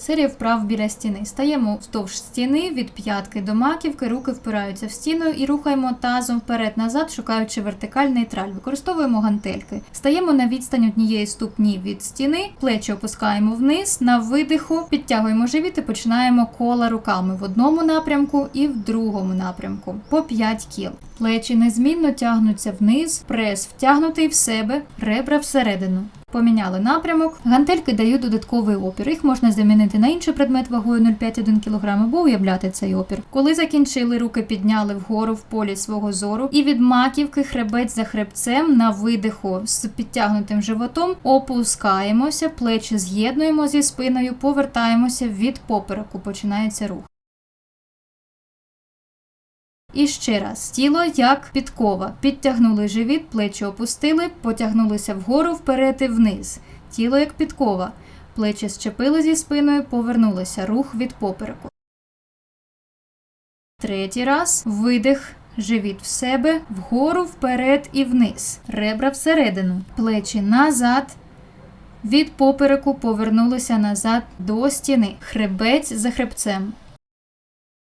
Серія вправ біля стіни. Стаємо вздовж стіни від п'ятки до маківки, руки впираються в стіну і рухаємо тазом вперед-назад, шукаючи вертикаль нейтраль. Використовуємо гантельки. Стаємо на відстань однієї ступні від стіни, плечі опускаємо вниз, на видиху, підтягуємо живіт і починаємо кола руками в одному напрямку і в другому напрямку по 5 кіл. Плечі незмінно тягнуться вниз, прес втягнутий в себе, ребра всередину. Поміняли напрямок. Гантельки дають додатковий опір. Їх можна замінити на інший предмет вагою 0,5-1 кг або уявляти цей опір. Коли закінчили, руки підняли вгору в полі свого зору і від маківки хребець за хребцем на видиху з підтягнутим животом опускаємося, плечі з'єднуємо зі спиною, повертаємося від попереку. Починається рух. І ще раз, тіло як підкова. Підтягнули живіт, плечі опустили, потягнулися вгору, вперед і вниз. Тіло як підкова. Плечі зчепили зі спиною, повернулися. Рух від попереку. Третій раз. Видих. Живіт в себе, вгору, вперед і вниз. Ребра всередину. Плечі назад. Від попереку повернулися назад до стіни. Хребець за хребцем.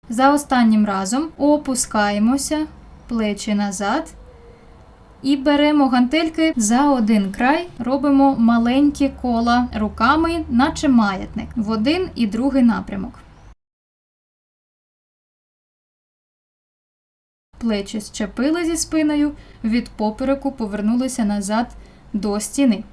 За останнім разом опускаємося, плечі назад. І беремо гантельки за один край, робимо маленькі кола руками, наче маятник, в один і другий напрямок. Плечі зчепили зі спиною, від попереку повернулися назад до стіни.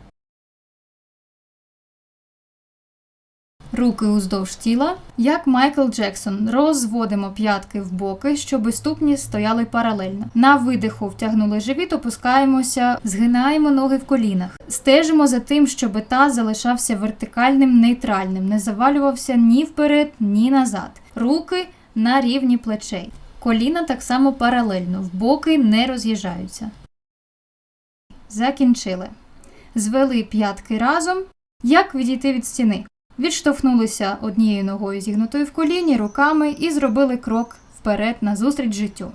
Руки уздовж тіла, як Майкл Джексон, розводимо п'ятки в боки, щоб ступні стояли паралельно. На видиху втягнули живіт, опускаємося, згинаємо ноги в колінах. Стежимо за тим, щоб таз залишався вертикальним, нейтральним, не завалювався ні вперед, ні назад. Руки на рівні плечей. Коліна так само паралельно, в боки не роз'їжджаються. Закінчили. Звели п'ятки разом. Як відійти від стіни? Відштовхнулися однією ногою зігнутою в коліні, руками і зробили крок вперед назустріч життю.